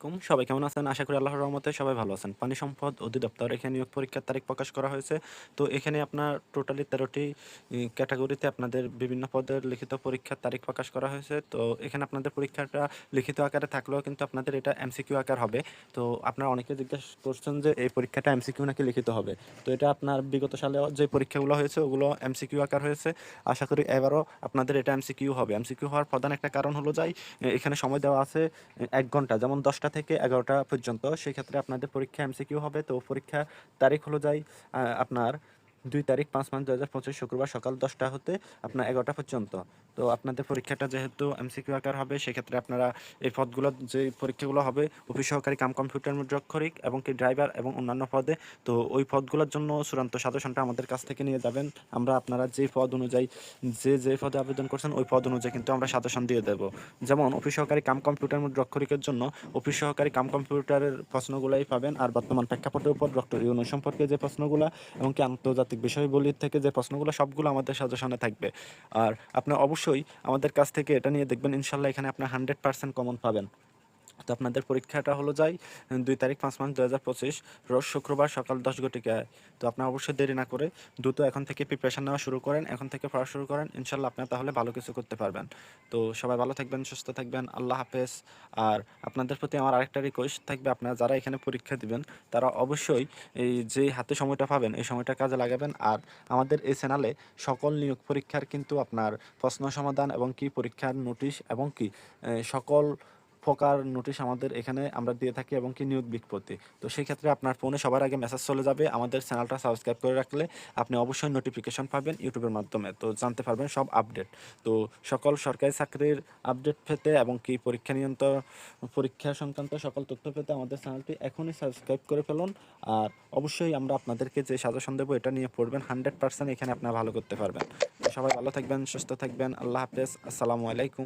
কুম সবাই কেমন আছেন? আশা করি আল্লাহর রহমতে সবাই ভালো আছেন। পানি সম্পদ অধিদপ্তর, এখানে নিয়োগ পরীক্ষার তারিখ প্রকাশ করা হয়েছে। তো এখানে আপনার টোটালি তেরোটি ক্যাটাগরিতে আপনাদের বিভিন্ন পদের লিখিত পরীক্ষার তারিখ প্রকাশ করা হয়েছে। তো এখানে আপনাদের পরীক্ষাটা লিখিত আকারে থাকলেও কিন্তু আপনাদের এটা এমসিকিউ আকার হবে। তো আপনারা অনেকে জিজ্ঞাসা করছেন যে এই পরীক্ষাটা এমসিকিউ নাকি লিখিত হবে? তো এটা আপনার বিগত সালে যে পরীক্ষাগুলো হয়েছে, ওগুলো এমসিকিউ আকার হয়েছে। আশা করি এবারও আপনাদের এটা এমসিকিউ হবে। এমসিকিউ হওয়ার প্রধান একটা কারণ হলো যাই এখানে সময় দেওয়া আছে এক ঘণ্টা। যেমন দশটা থেকে এগারোটা পর্যন্ত সেক্ষেত্রে আপনাদের পরীক্ষা এমসিকিউ হবে। তো পরীক্ষা তারিখ হলো যাই আপনার দুই তারিখ পাঁচ মাস দু হাজার পঁচিশ শুক্রবার সকাল দশটা হতে আপনার এগারোটা পর্যন্ত। তো আপনাদের পরীক্ষাটা যেহেতু এমসিকিউ আকার হবে, সেক্ষেত্রে আপনারা এই পদগুলো, যে পরীক্ষাগুলো হবে অফিস সহকারী কাম কম্পিউটার মুদ্রাক্ষরিক এবং কি ড্রাইভার এবং অন্যান্য পদে, তো ওই পদগুলোর জন্য চূড়ান্ত সাজেশনটা আমাদের কাছ থেকে নিয়ে যাবেন। আমরা আপনারা যে পদ অনুযায়ী, যে যে পদে আবেদন করছেন, ওই পদ অনুযায়ী কিন্তু আমরা সাজেশন দিয়ে দেব। যেমন অফিস সহকারী কাম কম্পিউটার মুদ্রাক্ষরিকের জন্য অফিস সহকারী কাম কম্পিউটারের প্রশ্নগুলোই পাবেন, আর বর্তমান প্রেক্ষাপটের উপর ডক্টর ইউনুস সম্পর্কে যে প্রশ্নগুলো, এবং কি আন্তর্জাতিক বিষয়বলির থেকে যে প্রশ্নগুলো, সবগুলো আমাদের সাজেশনে থাকবে। আর আপনি অবশ্যই আমাদের কাছ থেকে এটা নিয়ে দেখবেন, ইনশাল্লাহ এখানে আপনার হান্ড্রেড পার্সেন্ট কমন পাবেন। তো আপনাদের পরীক্ষাটা হলো যাই দুই তারিখ পাঁচ মাস দু হাজার পঁচিশ, রোজ শুক্রবার সকাল দশ ঘটিকায় তো আপনার অবশ্যই দেরি না করে দ্রুত এখন থেকে প্রিপারেশন নেওয়া শুরু করেন, এখন থেকে পড়া শুরু করেন ইনশাল্লাহ আপনার তাহলে ভালো কিছু করতে পারবেন। তো সবাই ভালো থাকবেন, সুস্থ থাকবেন, আল্লাহ হাফেজ। আর আপনাদের প্রতি আমার আরেকটা রিকোয়েস্ট থাকবে, আপনারা যারা এখানে পরীক্ষা দিবেন, তারা অবশ্যই এই যে হাতে সময়টা পাবেন, এই সময়টা কাজে লাগাবেন। আর আমাদের এই চ্যানেলে সকল নিয়োগ পরীক্ষার কিন্তু আপনার প্রশ্ন সমাধান এবং কি পরীক্ষার নোটিশ এবং কি সকল প্রকার নোটিশ আমাদের এখানে আমরা দিয়ে থাকি এবং কি নিয়োগ বিজ্ঞপ্তি। তো সেই ক্ষেত্রে আপনার ফোনে সবার আগে মেসেজ চলে যাবে। আমাদের চ্যানেলটা সাবস্ক্রাইব করে রাখলে আপনি অবশ্যই নোটিফিকেশন পাবেন ইউটিউবের মাধ্যমে। তো জানতে পারবেন সব আপডেট তো সকল সরকারি চাকরির আপডেট পেতে এবং কি পরীক্ষা নিয়ন্ত্রণ পরীক্ষা সংক্রান্ত সকল তথ্য পেতে আমাদের চ্যানেলটি এখনই সাবস্ক্রাইব করে ফেলুন। আর অবশ্যই আমরা আপনাদেরকে যে সাজেশন দেবো এটা নিয়ে পড়বেন। হান্ড্রেড পার্সেন্ট এখানে আপনারা ভালো করতে পারবেন। সবাই ভালো থাকবেন, সুস্থ থাকবেন। আল্লাহ হাফেজ। আসসালামু আলাইকুম।